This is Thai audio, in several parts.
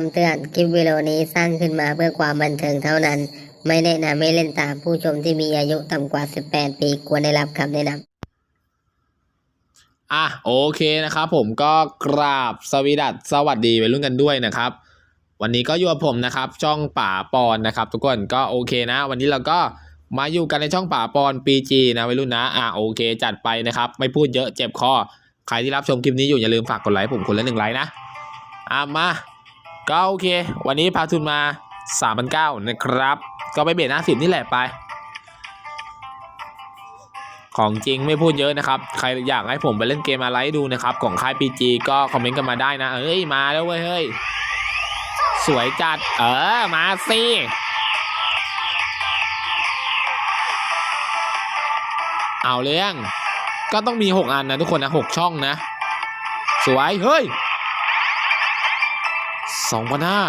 คำเตือน คลิปวิดีโอนี้สร้างขึ้นมาเพื่อความบันเทิงเท่านั้น ไม่แนะนำให้เล่นตามผู้ชมที่มีอายุต่ำกว่า 18 ปีควรได้รับคำแนะนำอะโอเคนะครับผมก็กราบสวีดัสสวัสดีวัยรุ่นกันด้วยนะครับ วันนี้ก็อยู่กับผมนะครับ ช่องป่าปอนนะครับ ทุกคนก็โอเคนะ วันนี้เราก็มาอยู่กันในช่องป่าปอนปีจีนะวัยรุ่นนะอะโอเค จัดไปนะครับ ไม่พูดเยอะเจ็บคอใครที่รับชมคลิปนี้อยู่อย่าลืมฝากกดไลค์ผมคนละหนึ่งไลค์นะอะมา ก็โอเค วันนี้พาทุนมา3 9 0 0นะครับ ก็ไปเบียดหน้าสิบนี่แหละไป ของจริงไม่พูดเยอะนะครับ ใครอยากให้ผมไปเล่นเกมอะไรดูนะครับ ของค่าย PG ก็คอมเมนต์กันมาได้นะ เอ้ย มาแล้วเว้ยเฮ้ย สวยจัด เออ มาสิเอาเรื่อง ก็ต้องมี 6 อันนะทุกคนนะ 6 ช่องนะ สวย เฮ้ย สองพันห้า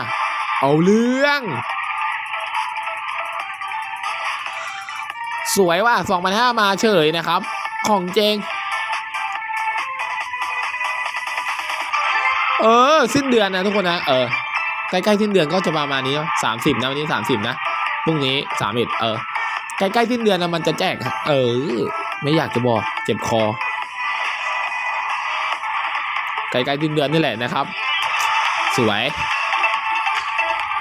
เอาเรื่อง สวยว่ะสองพันห้ามาเฉยนะครับ ของเจง เออ สิ้นเดือนนะทุกคนนะ เออ ใกล้ๆสิ้นเดือนก็จะประมาณนี้สามสิบนะวันนี้สามสิบนะพรุ่งนี้สามเอ็ดเออ ใกล้ๆสิ้นเดือนนะมันจะแจกครับเออ ไม่อยากจะบอก เจ็บคอใกล้ๆสิ้นเดือนนี่แหละนะครับ สวย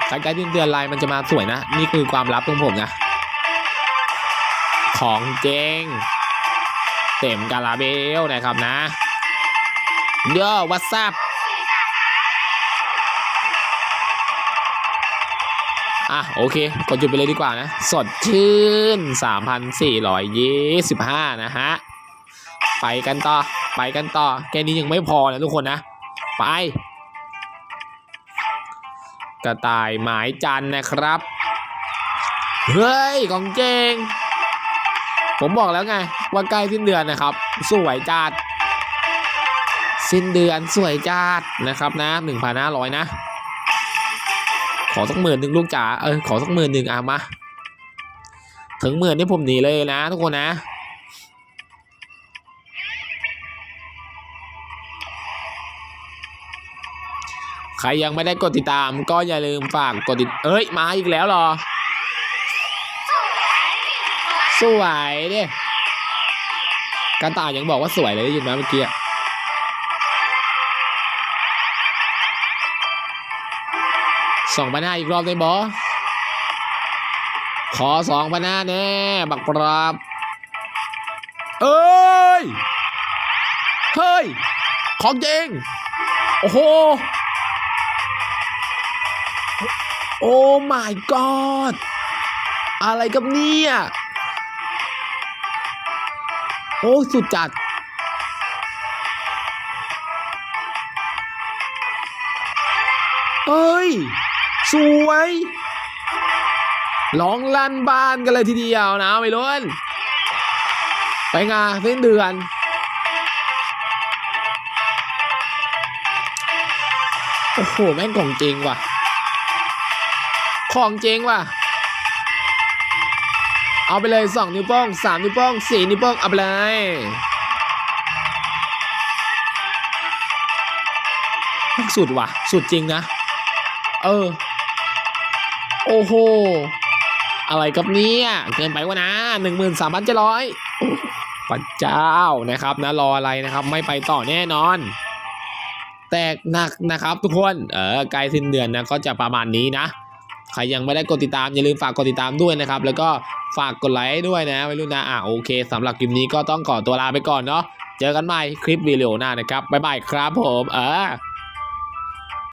ใกล้ๆสิ้นเดือนลายมันจะมาสวยนะ นี่คือความลับของผมนะ ของเจงเต็มกาลาเบลนะครับนะเด้อวัตซับอะ โอเค กดจุดไปเลยดีกว่านะ สดชื่น 3,425 นะฮะ ไปกันต่อ ไปกันต่อ แค่นี้ยังไม่พอนะทุกคนนะ ไป กระต่ายหมายจันทร์นะครับ เฮ้ย ของเจง ผมบอกแล้วไง ว่าใกล้สิ้นเดือนนะครับ สวยจัดสิ้นเดือนสวยจัดนะครับนะหนึ่งพันห้าร้อยนะ ขอสักหมื่นหนึ่งลูกจ๋าเออขอสักหมื่นหนึ่งอะมา ถึงหมื่นนี่ผมหนีเลยนะทุกคนนะ ใครยังไม่ได้กดติดตาม ก็อย่าลืมฝากกดติดเอ้ยมาอีกแล้วหรอ สวยดิกระต่ายยังบอกว่าสวยเลยได้ยินไหมเมื่อกี้สองพันห้าอีกรอบได้บอขอสองพันห้าแน่บักปราบเอ้ย เฮ้ย ของจริง โอ้โห โอ้ my god อะไรกับเนี่ย โอ้สุดจัด เอ้ย สวยร้องลั่นบ้านกันเลยทีเดียวนะไม่ล้นไปงานเส้นเดือน โอ้โห แม่งของจริงว่ะ ของเจริงว่ะ เอาไปเลยสองนิ้วโป้งสามนิ้วโป้งสี่นิ้วโป้งเอาไปเลยสุดว่ะ สุดจริงนะ เออ โอ้โห อะไรกับเนี่ย เกินไปวะนะหนึ่งหมื่นสามพันเจ็ดร้อยพระเจ้านะครับนะรออะไรนะครับ ไม่ไปต่อแน่นอน แตกหนักนะครับทุกคน เออใกล้สิ้นเดือนนะก็จะประมาณนี้นะ ใครยังไม่ได้กดติดตามอย่าลืมฝากกดติดตามด้วยนะครับ แล้วก็ฝากกดไลค์ด้วยนะไม่รู้นะอะโอเคสำหรับคลิปนี้ก็ต้องขอตัวลาไปก่อนเนาะเจอกันใหม่คลิปวิดีโอหน้านะครับบ๊ายบายครับผมเออ